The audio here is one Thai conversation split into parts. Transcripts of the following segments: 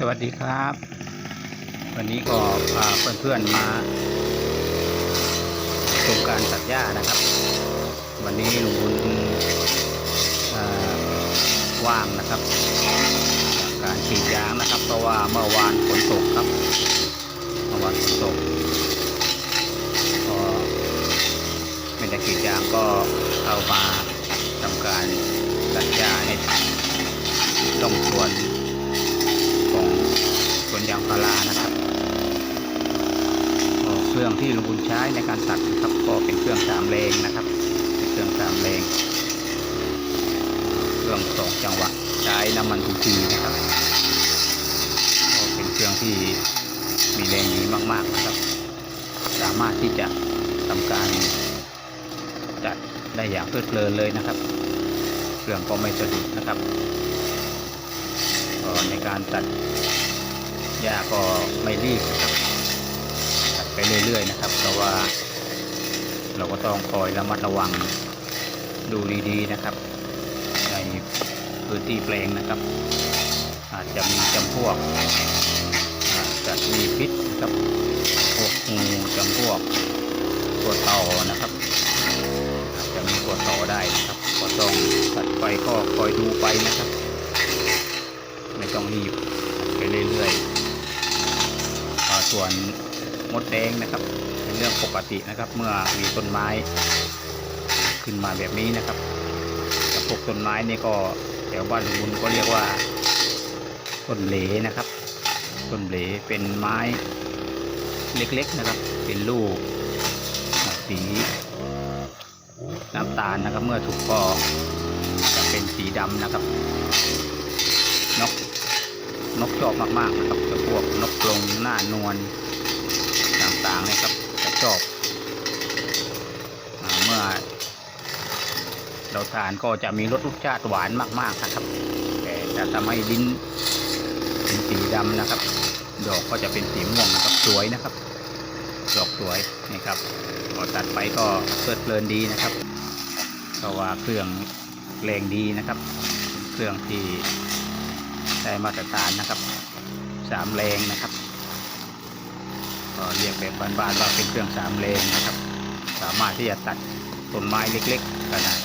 สวัสดีครับ วันนี้ก็พาเพื่อนๆมาชมการตัดหญ้านะครับ วันนี้ลุงบุญว่างนะครับ การฉีดยางนะครับ เพราะว่าเมื่อวานฝนตกครับเมื่อวานฝนตกก็ไม่ได้ฉีดยางก็เข้ามาทำการตัดหญ้าในต้องสวน วนยางพารานะครับเครื่องที่ลุงบุญใช้ในการตัดนะครับก็เป็นเครื่องสามเลงนะครับเเครื่องสามเลงเครื่องสองจังหวะใช้น้ำมันทุกทีนะครับก็เป็นเครื่องที่มีแรงดีมากๆนะครับ สามารถที่จะทำการจัดได้อย่างเพลิดเพลินเลยนะครับ เครื่องก็ไม่สะดุดนะครับในการตัด หญ้าก็ไม่รีบนะครับตัดไปเรื่อย ๆ นะครับ เพราะว่า เราก็ต้องคอยระมัดระวังดูดีๆนะครับ ในพื้นที่แปลงนะครับ อาจจะมีจำพวกอาจจะมีพิษนะครับพวกงูจำพวกตัวเต่านะครับอาจจะมีตัวต่อได้นะครับก็ต้องตัดไปก็คอยดูไปนะครับ ไม่ต้องรีบไปเรื่อยๆ ส่วนมดแดงนะครับ เป็นเรื่องปกตินะครับ เมื่อมีต้นไม้ขึ้นมาแบบนี้นะครับแต่พวกต้นไม้นี่ก็แถวบ้านลุงบุญก็เรียกว่าต้นเหลนะครับต้นเหลเป็นไม้เล็กๆนะครับ เป็นลูกสีน้ำตาลนะครับ เมื่อถูกปอกจะเป็นสีดำนะครับนก นกชอบมากๆนะครับพวกนกกรงหน้านวลต่างๆนะครับจะชอบอเมื่อ เราทานก็จะมีรสรสชาติหวานมากๆนะครับ แต่จะทำให้ลิ้นเป็นสีดำนะครับ ดอกก็จะเป็นสีม่วงนะครับสวยนะครับ ดอกสวยนี่ครับพอตัดไปก็เพลิดเพลินดีนะครับเพราะว่าเครื่องแรงดีนะครับ เครื่องที่ ได้มาตรฐานนะครับสามแรงนะครับก็เรียกแบบบ้านๆว่าเป็นเครื่องสามแรงนะครับ สามารถที่จะตัดต้นไม้เล็กๆขนาด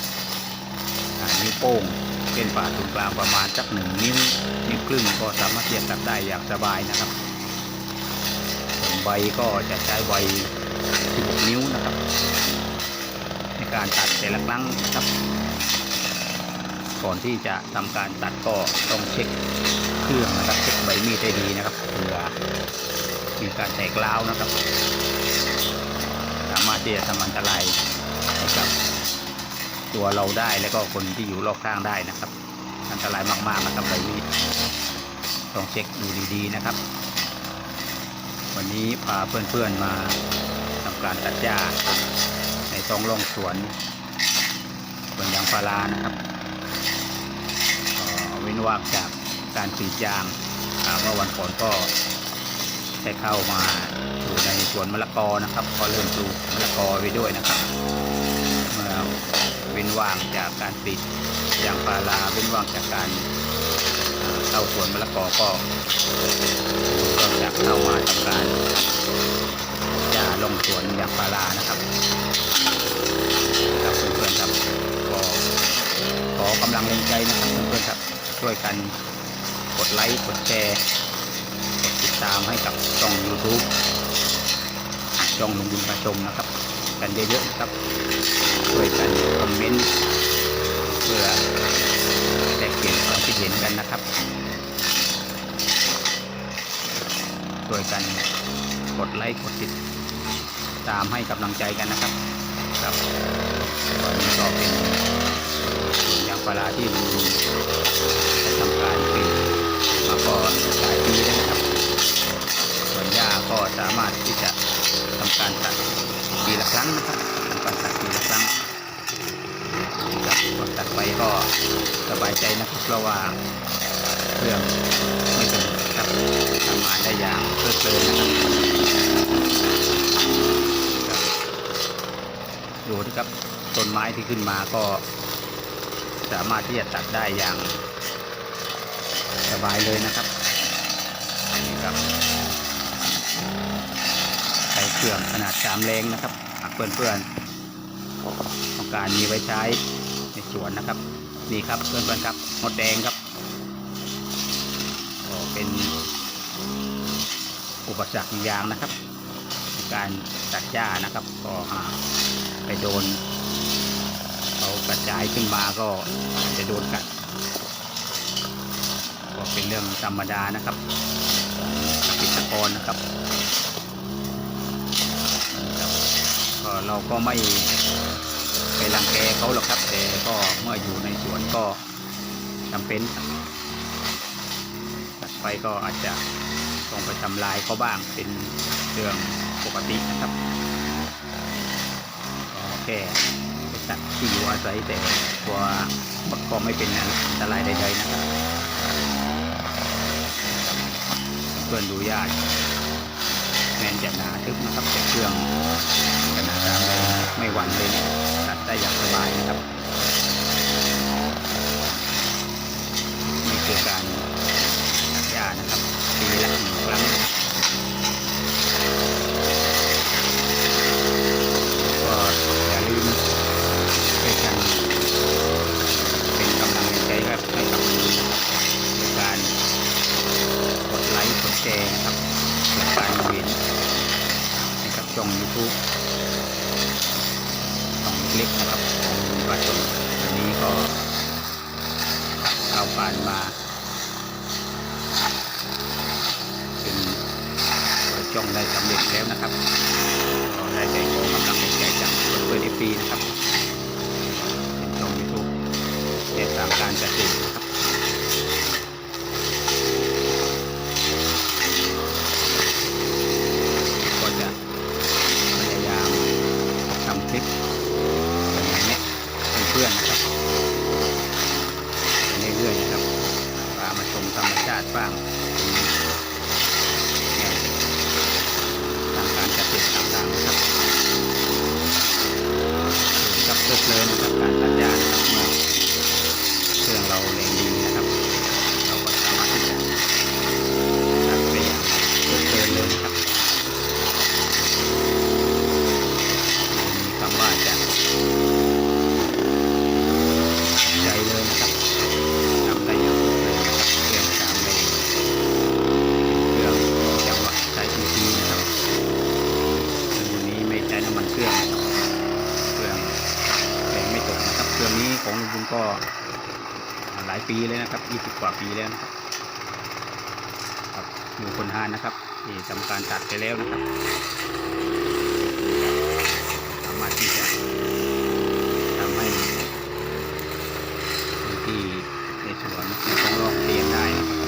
นิ้วโป้งเป็นฝ่าศูนย์กลางประมาณสักหนึ่งนิ้วนิ้วครึ่งก็สามารถที่จะตัดได้อย่างสบายนะครับส่วนใบก็จะใช้ใบ16นิ้วนะครับ ในการตัดแต่ละครั้งนะครับ ก่อนที่จะทำการตัดก็ต้องเช็คเครื่องนะครับเช็คใบมีดให้ดีนะครับเผื่อมีการแตกร้าวนะครับ สามารถที่จะทำอันตรายให้กับ ตัวเราได้แล้วก็คนที่อยู่รอบข้างได้นะครับ อันตรายมากๆนะครับใบมีดต้องเช็คดูดีๆนะครับ วันนี้พาเพื่อนๆมาทำการตัดหญ้าในท้องร่องสวนสวนยางพารานะครับ เว้นว่างจากการกรีดยางเมื่อวันก่อนก็ได้เข้ามาอยู่ในสวนมะละกอนะครับก็เริ่มปลูกมะละกอไปด้วยนะครับเมื่อเว้นว่างจากการกรีดยางพาราเว้นว่างจากการเอ่อเข้าสวนมะละกอก็ กันกดไลค์ กดแชร์ กดติดตามให้กับช่อง YouTube ช่องลงบุญประชมนะครับ กันเยอะๆนะครับช่วยกันคอมเมนต์เพื่อแลกเปลี่ยนความคิดเห็นกันนะครับช่วยกันกดไลค์ กดติดตามให้กำลังใจกันนะครับครับตอนนี้ก็เป็นส่วนยางพาราที่ การตัดปีละครั้งนะครับการตัดปีละครั้งครับพอตัดไปก็สบายใจนะครับเพราะว่าเครื่องไม่เป็นครับทำงานได้อย่างเพลิดเพลินนะครับดูนะครับต้นไม้ที่ขึ้นมาก็สามารถที่จะตัดได้อย่างสบายเลยนะครับ นาดสามแรงนะครับหากเพื่อนๆต้องการมีไว้ใช้ในสวนนะครับ นี่ครับเพื่อนๆครับมดแดงครับก็เป็นอุปสรรคอย่างนะครับในการตัดหญ้านะครับก็ไปโดนเขากระจายขึ้นมาก็จะโดนกัดก็เป็นเรื่องธรรมดานะครับกิจกรนะครับก็ เราก็ไม่ไปรังแกเขาหรอกครับ แต่ก็เมื่ออยู่ในสวนก็จำเป็นตัดไปก็อาจจะต้องไปทำลายเขาบ้างเป็นเรื่องปกตินะครับก็แค่ไปตัดที่อยู่อาศัยแต่ตัวมดก็ไม่เป็นอันตรายใดๆนะครับเพื่อนดูยากแมนจะหนาทึบนะครับแต่เครื่อง ขนาดตามเลยไม่หวั่นเลยเนี่ยตัดได้อย่างสบายนะครับนี่คือการตัดหญ้านะครับปีละหนึ่งครั้งนะครับก็อย่าลืมช่วยกันเป็นกำลังใจครับให้กับในการ กดไลค์กดแชร์นะครับเพื่อการเห็นให้กับช่อง YouTube ช่องเล็กๆนะครับของคุณปลาชนอันนี้ก็เอาป่านมาเป็นจ้องได้สำเร็จแล้วนะครับก็ได้ใจขอกำลังใจจากเพื่อนเอฟซีนะครับเป็นช่องยูทูบเด็ดตามการจัดเด็นะครับ ก็จะพยายามทำคลิปอย่างนี้เพื่อนๆนะครับไปเรื่อยๆนะครับพามาชมธรรมชาติบ้างเนี่ยทางการจัดเก็บต่างๆนะครับกับเพลิดเพลินนะครับการตัดหญ้านะครับเมื่อเครื่องเราแรงดีนะครับ เราก็สามารถที่จะตัดไปอย่างเพลิดเพลินเลยนะครับ มีคำว่าจะใจเลยนะครับทำได้อย่างรวดเร็วนะครับเครื่องสามเลนเครื่องจังหวะใช้ทีทีนะครับเครื่องนี้ไม่ใช้น้ำมันเครื่องนะครับเครื่องแรงไม่ตกนะครับ เครื่อง นี้ของลุงบุญก็หลายปีเลยนะครับ 20 กว่าปีแล้วนะครับครับอยู่คนหานนะครับที่ทำการตัดไปแล้วนะครับ สามารถที่จะทำให้พื้นที่ในสวนในท้องร่องเปลี่ยนได้นะครับ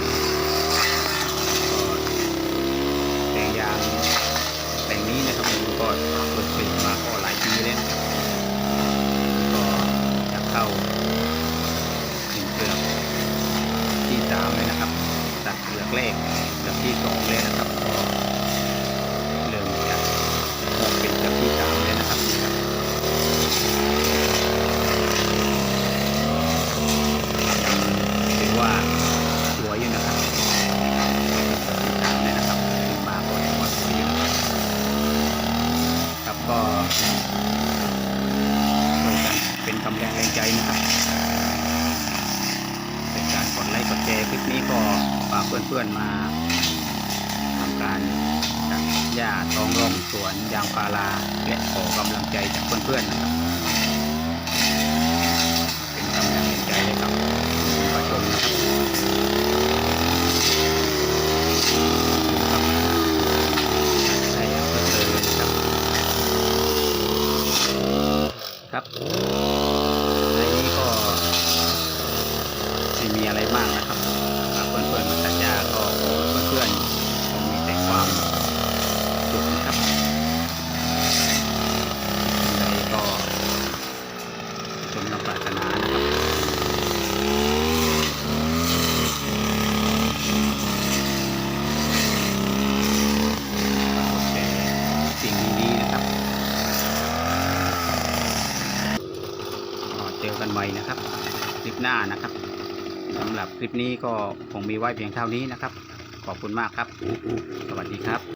ก็แปลงยางแปลงนี้นะครับผมก็เปิดผลิตมาก็หลายปีแล้วนะครับก็จะเข้าถึงเกือบที่สามเลยนะครับ ตัดเกือกแรกเกือก ที่สองเลยนะครับก็เริ่มจะออกเป็นเกือกที่สามเลยนะครับนี่ครับถือว่าสวยอยู่นะครับติดตามเลยนะครับขึ้นมาก็ถือว่าสวยอยู่นะครับก็ช่วยกันเป็นกำลังแรงใจนะครับเป็นการกดไลค์กดแชร์คลิปนี้ก็ฝากเพื่อนๆมา การตัดหญ้าท้องร่องสวนยางพาราและขอกำลังใจจากเพื่อนๆนะครับ เป็นกำลังใจให้กับผู้ชมนะครับ ครับในนี้ก็ไม่มีอะไรมากนะครับหากเพื่อนๆมาตัดหญ้าก็ขอให้เพื่อนๆคงมีแต่ความสุขนะครับใดก็ชมน้ำปรารถนานะครับ แต่สิ่งดีๆนะครับก็เจอกันใหม่นะครับ คลิ ปหน้านะครับสำหรับคลิปนี้ก็คงมีไว้เพียงเท่านี้นะครับ ขอบคุณมากครับ สวัสดีครับ